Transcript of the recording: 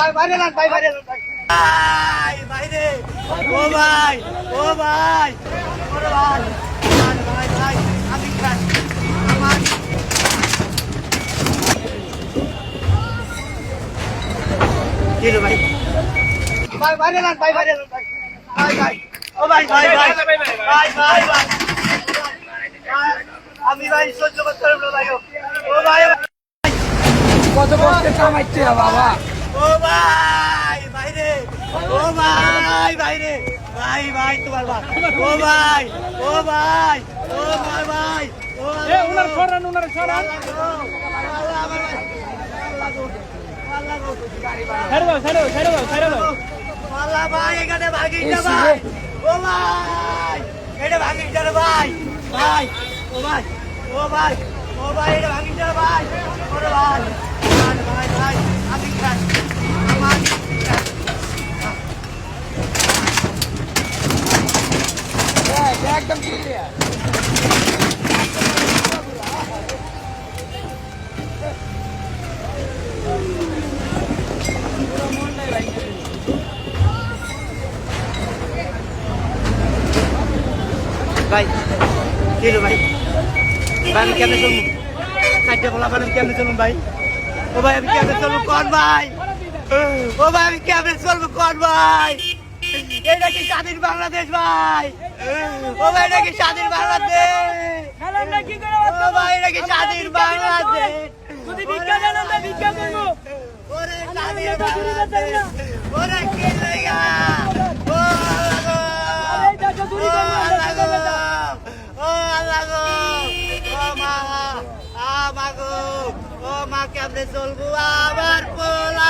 ভাই বাইরে যান ভাই বাইরে যান ভাই। ভাই বাইরে। ও ভাই ও ভাই। ওরে ভাই ভাই ভাই ভাই আমি খান আমার কি রে ভাই? ভাই বাইরে যান ভাই বাইরে যান ভাই। ভাই ভাই। ও ভাই ভাই ভাই। ভাই ভাই ভাই ভাই। আমি ভাই সহ্য করতে পারব না ভাই। ও ভাই কত কষ্টে কামাইছে বাবা। ও ভাই ভাইরে ও ভাই ভাইরে ভাই ভাই তোমার ভাই। ও ভাই ও ভাই ও ভাই ভাই। ও এ উনার সরান উনার সরান। ছেড়ে দাও ছেড়ে দাও ছেড়ে দাও ছেড়ে দাও। আল্লাহ ভাই এখানে ভাগিস না ভাই। ও ভাই এটা ভাগিস না রে ভাই। ভাই ও ভাই ও ভাই ও ভাই এটা ভাগিস না রে ভাই। ওরে ভাই ভাই ভাই ভাই আমি খান আমার খান। একদম ক্লিয়ার ভাই কি রে ভাই ভাই আমি কেমনে চলবো খাদ্য বলা মানে আমি কেমনে চলুন ভাই ও ভাই আমি কেমনে চলবো কন ভাই ও ভাই আমি কেমনে চলবো কন ভাই এটা কি স্বাধীন বাংলাদেশ ভাই? ও ভাই এটা কি স্বাধীন বাংলাদেশ? ও ভাই এটা কি স্বাধীন বাংলাদেশ? যদি ভিক্ষা দেন আমরা ভিক্ষা করব। ওরে স্বাধীন বাংলাদেশ। ওরে কি লেগা ও আল্লাহ গো। ও আল্লাহ গো। মা আ মা গো ও মা কেমনে চলবো? আমার পোলা